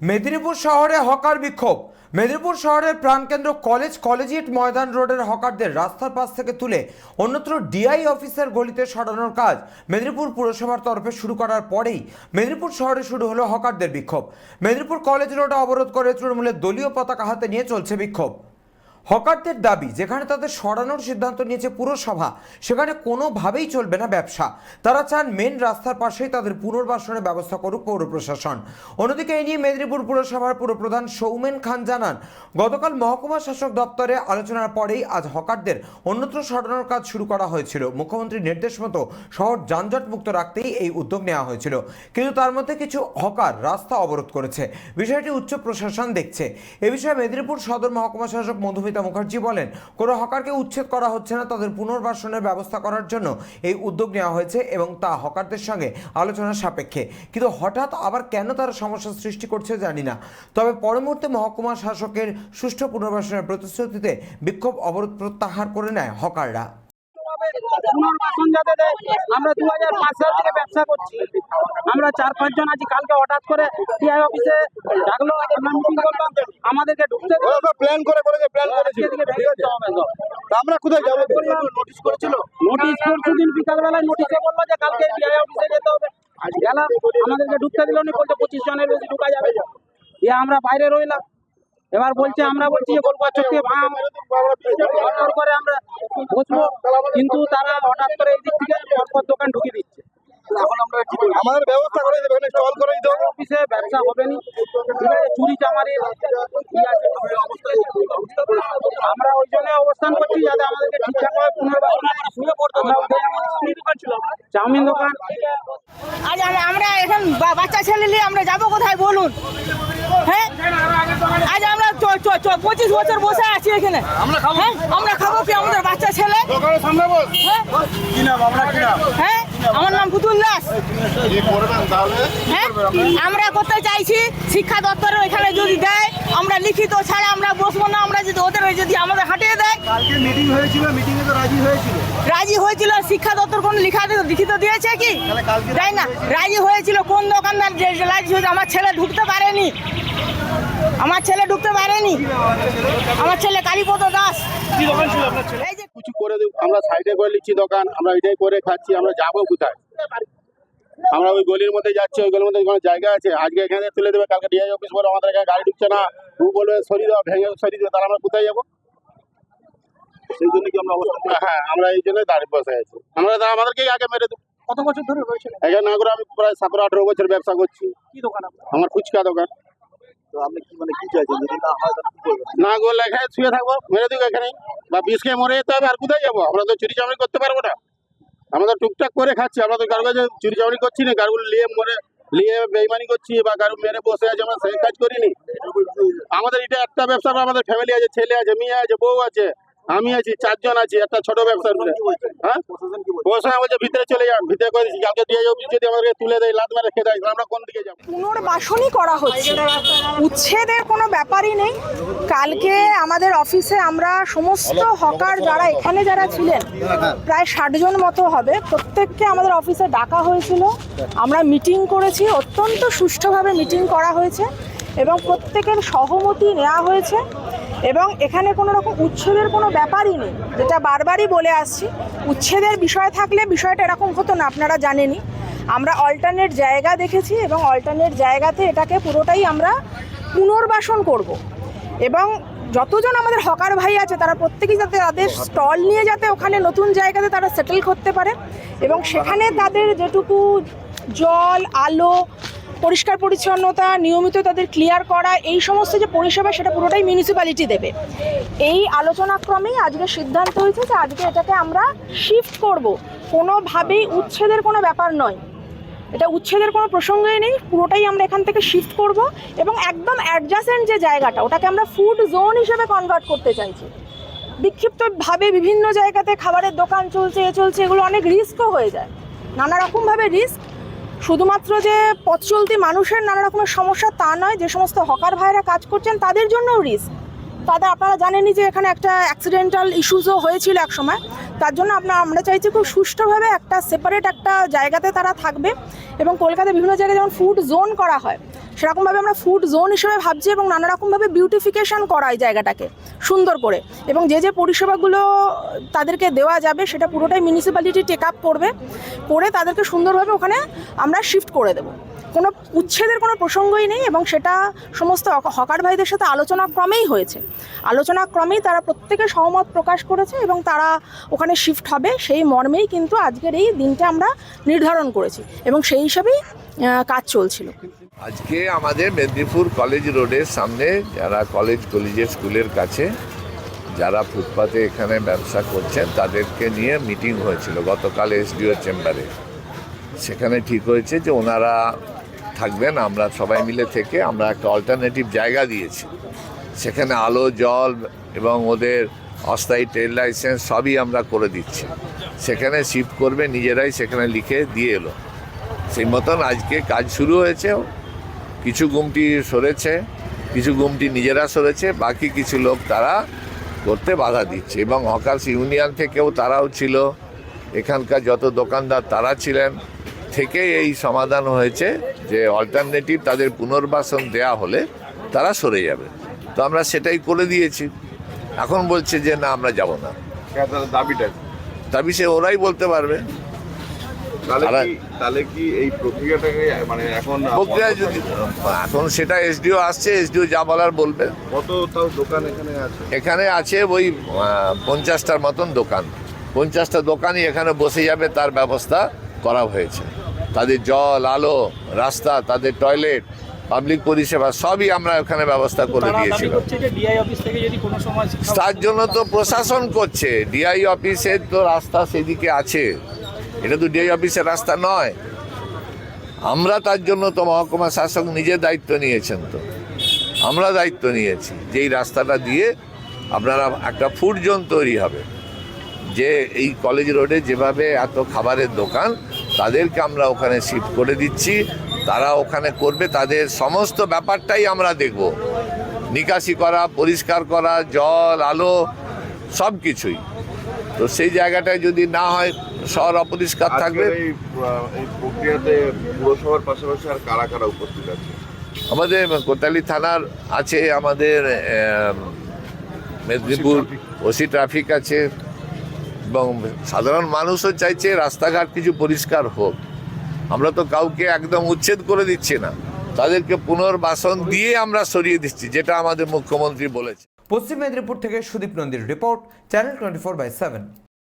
মেদিনীপুর শহরে হকার বিক্ষোভ। মেদিনীপুর শহরের প্রাণকেন্দ্র কলেজ, কলেজিয়েট ময়দান রোডের হকারদের রাস্তার পাশ থেকে তুলে অন্যত্র ডিআই অফিসের গলিতে সরানোর কাজ মেদিনীপুর পুরসভার তরফে শুরু করার পরেই মেদিনীপুর শহরে শুরু হলো হকারদের বিক্ষোভ। মেদিনীপুর কলেজ রোড অবরোধ করে তৃণমূলের দলীয় পতাকা হাতে নিয়ে চলছে বিক্ষোভ। হকারদের দাবি, যেখানে তাদের সরানোর সিদ্ধান্ত নিয়েছে পুরসভা, সেখানে কোনোভাবেই চলবে না ব্যবসা। তারা চান মেন রাস্তার পাশেই তাদের পুনর্বাসনের ব্যবস্থা করুক পৌর প্রশাসন। অন্যদিকে এই নিয়ে মেদিনীপুর পুরসভার পুরপ্রধান সৌমেন খান জানান, গতকাল মহকুমা শাসক দপ্তরে আলোচনার পরেই আজ হকারদের অন্যত্র সরানোর কাজ শুরু করা হয়েছিল। মুখ্যমন্ত্রীর নির্দেশ মতো শহর যানজট মুক্ত রাখতেই এই উদ্যোগ নেওয়া হয়েছিল। কিন্তু তার মধ্যে কিছু হকার রাস্তা অবরোধ করেছে। বিষয়টি উচ্চ প্রশাসন দেখছে। এ বিষয়ে মেদিনীপুর সদর মহকুমা শাসক মধুমিতা মুখার্জি বলেন, কোনো হকারকে উচ্ছেদ করা হচ্ছে না, তাদের পুনর্বাসনের ব্যবস্থা করার জন্য এই উদ্যোগ নেওয়া হয়েছে এবং তা হকারদের সঙ্গে আলোচনার সাপেক্ষে। কিন্তু হঠাৎ আবার কেন তারা সমস্যা সৃষ্টি করছে জানি না। তবে পরমুহূর্তে মহকুমা শাসকের সুষ্ঠু পুনর্বাসনের প্রতিশ্রুতিতে বিক্ষোভ অবরোধ প্রত্যাহার করে নেয় হকাররা। পুনর্বাসন যাতে দেয় আমরা দু হাজার পাঁচ সাল থেকে ব্যবসা করছি। আমরা চার পাঁচজন আছি কালকে হঠাৎ করে টিআই অফিসে ডাকলো আমরা মিটিং করলাম আমাদেরকে ঢুকতে দিল। প্ল্যান করে করেছে প্ল্যান করেছে। তা। আমরা কোথায় যাব? নোটিশ করেছিল। নোটিশ পরশু দিন বিকালবেলায় নোটিশে বলল যে কালকে টিআই অফিসে যেতে হবে। আজ গেলাম আমাদেরকে ঢুকতে দিল নি বলছে পঁচিশ জনের বেশি ঢুকা যাবে। দিয়ে আমরা বাইরে রইলাম। এবার বলছে আমরা বলছি যে গোলপার চোখে ভাঙ করে আমরা বসবো কিন্তু তারা হঠাৎ করে এই দিক থেকে পরপর দোকান ঢুকিয়ে দিচ্ছে। এখন আমরা কি আমাদের ব্যবস্থা করে দেবে এখানে করে দিতে হবে অফিসে ব্যবসা হবে নি চুরি আমরা ওই জন্য অবস্থান করছি যাতে আমাদেরকে পুনর্বাসন চাউমিন দোকান। আজ আমরা এখন বা- বাচ্চা ছেলে নিয়ে আমরা যাব কোথায় বলুন। হ্যাঁ? আজ আমরা চ- চ- চ- পঁচিশ বছর বসে আছি এখানে। হ্যাঁ আমরা খাব। কি আমাদের বাচ্চা ছেলে? হ্যাঁ। কি নাম? আমরা কি নাম? হ্যাঁ আমার নাম পুতুল দাস। হ্যাঁ আমরা করতে চাইছি শিক্ষা দপ্তরের এখানে যদি দেয় আমরা লিখিত ছাড়া আমরা বসবো না আমরা যদি ওদের যদি আমাদের হাঁটিয়ে দেয়। কালকে মিটিং হয়েছিল মিটিং এ তো রাজি হয়েছিল। রাজি হয়েছিল শিক্ষা দপ্তর কোন লিখা লিখিত দিয়েছে কি? তাই না? রাজি হয়েছিল কোন দোকানদার রাজি হয়েছে আমার ছেলে ঢুকতে পারেনি। আমার ছেলে ঢুকতে পারেনি। আমার ছেলে কালীপদ দাস। এই যে কিছু করে দেব আমরা সাইডে করে নিচ্ছি দোকান আমরা এটাই করে খাচ্ছি আমরা যাব কোথায়? আমরা ওই গলির মধ্যে যাচ্ছি ওই গলির মধ্যে কোনো জায়গা আছে? আজকে এখানে তুলে দেবে কালকে ডিআই অফিস বলে আমাদের এখানে গাড়ি ঢুকছে না। ও বলবে সরিয়ে দাও ভেঙে সরিয়ে দেবে তাহলে আমরা কোথায় যাব? সেই জন্য কি আমরা অবস্থা হ্যাঁ আমরা এই জন্য দাঁড়িয়ে বসে আছি। আমরা আমাদেরকেই আগে মেরে দেবো। কত বছর ধরে রয়েছে এখানে না করে আমি প্রায় সতেরো আঠেরো বছর ব্যবসা করছি। কি দোকান আমার ফুচকা দোকান। তো আপনি কি মানে কি চাইছেন? যদি না হয় তাহলে কি করবেন? না করলে এখানে শুয়ে থাকব মেরে দিব এখানে বা বিষ খেয়ে মরে যেতে হবে আর কোথায় যাব? আমরা তো চুরি চামড়ি করতে পারব না। আমরা তো টুকটাক করে খাচ্ছি আমরা তো কারও কাছে চুরি চামড়ি করছি না কারোগুলো নিয়ে মরে নিয়ে বেইমানি করছি বা কারও মেরে বসে আছে আমরা সেই কাজ করিনি। আমাদের এটা একটা ব্যবসা আমাদের ফ্যামিলি আছে ছেলে আছে মেয়ে আছে বউ আছে। আমি আছি চারজন আছি একটা ছোট ব্যবসার হ্যাঁ? প্রশাসন বলছে? ভিতরে চলে যান ভিতরে করে দিচ্ছি কালকে দিয়ে অফিস যদি আমাদেরকে তুলে দেয় লাত মেরে খেয়ে দেয় আমরা কোন দিকে যাব? পুনর্বাসনই করা হচ্ছে। উচ্ছেদের কোনো ব্যাপারই নেই। কালকে আমাদের অফিসে আমরা সমস্ত হকার যারা এখানে যারা ছিলেন প্রায় ষাট জন মতো হবে। প্রত্যেককে আমাদের অফিসে ডাকা হয়েছিল। আমরা মিটিং করেছি অত্যন্ত সুষ্ঠুভাবে মিটিং করা হয়েছে এবং প্রত্যেকের সহমতি নেওয়া হয়েছে। এবং এখানে কোনো রকম উচ্ছেদের কোনো ব্যাপারই নেই। যেটা বারবারই বলে আসছি, উচ্ছেদের বিষয় থাকলে বিষয়টা এরকম হতো না, আপনারা জানেনই। আমরা অল্টারনেট জায়গা দেখেছি এবং অল্টারনেট জায়গাতে এটাকে পুরোটাই আমরা পুনর্বাসন করব। এবং যতজন আমাদের হকার ভাই আছে, তারা প্রত্যেকেই যাতে তাদের স্টল নিয়ে যাতে ওখানে নতুন জায়গাতে তারা সেটেল করতে পারে এবং সেখানে তাদের যেটুকু জল, আলো পরিষ্কার পরিচ্ছন্নতা, নিয়মিত তাদের ক্লিয়ার করা, এই সমস্ত যে পরিষেবা সেটা পুরোটাই মিউনিসিপ্যালিটি দেবে। এই আলোচনাক্রমেই আজকে সিদ্ধান্ত হয়েছে যে আজকে এটাকে আমরা শিফট করব। কোনোভাবেই উচ্ছেদের কোনো ব্যাপার নয়। এটা উচ্ছেদের কোনো প্রসঙ্গই নেই, পুরোটাই আমরা এখান থেকে শিফট করব এবং একদম অ্যাডজাসেন্ট যে জায়গাটা, ওটাকে আমরা ফুড জোন হিসেবে কনভার্ট করতে চাইছি। বিক্ষিপ্তভাবে বিভিন্ন জায়গাতে খাবারের দোকান চলছে, এ চলছে, এগুলো অনেক রিস্কও হয়ে যায়। নানা রকমভাবে রিস্ক শুধুমাত্র যে পথ চলতি মানুষের নানা রকমের সমস্যা তা নয়, যে সমস্ত হকার ভাইরা কাজ করছেন তাদের জন্যও রিস্ক তাদের আপনারা জানেনই যে এখানে একটা অ্যাক্সিডেন্টাল ইস্যুসও হয়েছিল এক সময়। তার জন্য আপনার আমরা চাইছি খুব সুষ্ঠুভাবে একটা সেপারেট একটা জায়গাতে তারা থাকবে এবং কলকাতায় বিভিন্ন জায়গায় যেমন ফুড জোন করা হয় সেরকমভাবে আমরা ফুড জোন হিসেবে ভাবছি এবং নানা রকমভাবে বিউটিফিকেশন করা এই জায়গাটাকে, সুন্দর করে। এবং যে যে পরিষেবাগুলো তাদেরকে দেওয়া যাবে, সেটা পুরোটাই মিউনিসিপ্যালিটি টেক আপ করবে, করে তাদেরকে সুন্দরভাবে ওখানে আমরা শিফট করে দেবো। কোনো উচ্ছেদের কোনো প্রসঙ্গই নেই এবং সেটা সমস্ত হক- হকার ভাইদের সাথে আলোচনা ক্রমেই হয়েছে। আলোচনা ক্রমেই তারা প্রত্যেকে সহমত প্রকাশ করেছে এবং তারা ওখানে শিফট হবে, সেই মর্মেই কিন্তু আজকের এই দিনটা আমরা নির্ধারণ করেছি। এবং সেই হিসাবেই কাজ চলছিল। আজকে আমাদের মেদিনীপুর কলেজ রোডের সামনে যারা কলেজ কলেজের স্কুলের কাছে, যারা ফুটপাতে এখানে ব্যবসা করছেন, তাদেরকে নিয়ে মিটিং হয়েছিল গতকাল এসডিও চেম্বারে। সেখানে ঠিক হয়েছে যে ওনারা থাকবেন, আমরা সবাই মিলে থেকে আমরা একটা অল্টারনেটিভ জায়গা দিয়েছি। সেখানে আলো, জল এবং ওদের অস্থায়ী ট্রেড লাইসেন্স সবই আমরা করে দিচ্ছি। সেখানে শিফট করবে, নিজেরাই সেখানে লিখে দিয়ে এলো। সেই মতন আজকে কাজ শুরু হয়েছে। কিছু গুমটি সরেছে কিছু গুমটি নিজেরা সরেছে বাকি কিছু লোক তারা করতে বাধা দিচ্ছে। এবং হকার্স ইউনিয়ন থেকেও তারাও ছিল। এখানকার যত দোকানদার তারা ছিলেন। থেকে এই সমাধান হয়েছে যে অল্টারনেটিভ তাদের পুনর্বাসন দেয়া হলে তারা সরে যাবে। তো আমরা সেটাই করে দিয়েছি। এখন বলছে যে না আমরা যাব না। দাবিটা দাবি সে ওরাই বলতে পারবে। তাহলে কি এই প্রক্রিয়াটাকে মানে এখন প্রক্রিয়া যদি এখন সেটা এসডিও আসছে এসডিও যা বলার বলবে। কত তাও দোকান এখানে আছে? এখানে আছে ওই পঞ্চাশটার মতন দোকান। পঞ্চাশটা দোকানই এখানে বসে যাবে তার ব্যবস্থা করা হয়েছে। তাদের জল আলো রাস্তা তাদের টয়লেট পাবলিক পরিষেবা সবই আমরা এখানে ব্যবস্থা করে দিয়েছিলাম। করছে যে ডিআই অফিস থেকে যদি কোনো সময় শিক্ষা তার জন্য তো প্রশাসন করছে। ডিআই অফিসের তো রাস্তা সেদিকে আছে। এটা তো ডিআই অফিসের রাস্তা নয়। আমরা তার জন্য তো মহকুমা শাসক নিজে দায়িত্ব নিয়েছেন তো। আমরা দায়িত্ব নিয়েছি যে এই রাস্তাটা দিয়ে আপনারা একটা ফুড জোন তৈরি হবে। যে এই কলেজ রোডে যেভাবে এত খাবারের দোকান, তাদেরকে আমরা ওখানে শিফট করে দিচ্ছি। তারা ওখানে করবে, তাদের সমস্ত ব্যাপারটাই আমরা দেখব। নিকাশি করা, পরিষ্কার করা, জল, আলো সব কিছুই তো সেই জায়গাটায় যদি না হয় শহর অপরিষ্কার থাকবে এই এই প্রক্রিয়াতে পুরসভার পাশাপাশি আর কারা কারা উপস্থিত আছে? আমাদের কোতালি থানার আছে আমাদের মেদিনীপুর ওসি ট্রাফিক আছে এবং সাধারণ মানুষও চাইছে রাস্তাঘাট কিছু পরিষ্কার হোক। আমরা তো কাউকে একদম উচ্ছেদ করে দিচ্ছি না। তাদেরকে পুনর্বাসন দিয়ে আমরা সরিয়ে দিচ্ছি যেটা আমাদের মুখ্যমন্ত্রী বলেছে। পশ্চিম মেদিনীপুর থেকে Sudip নন্দীর report channel twenty four by seven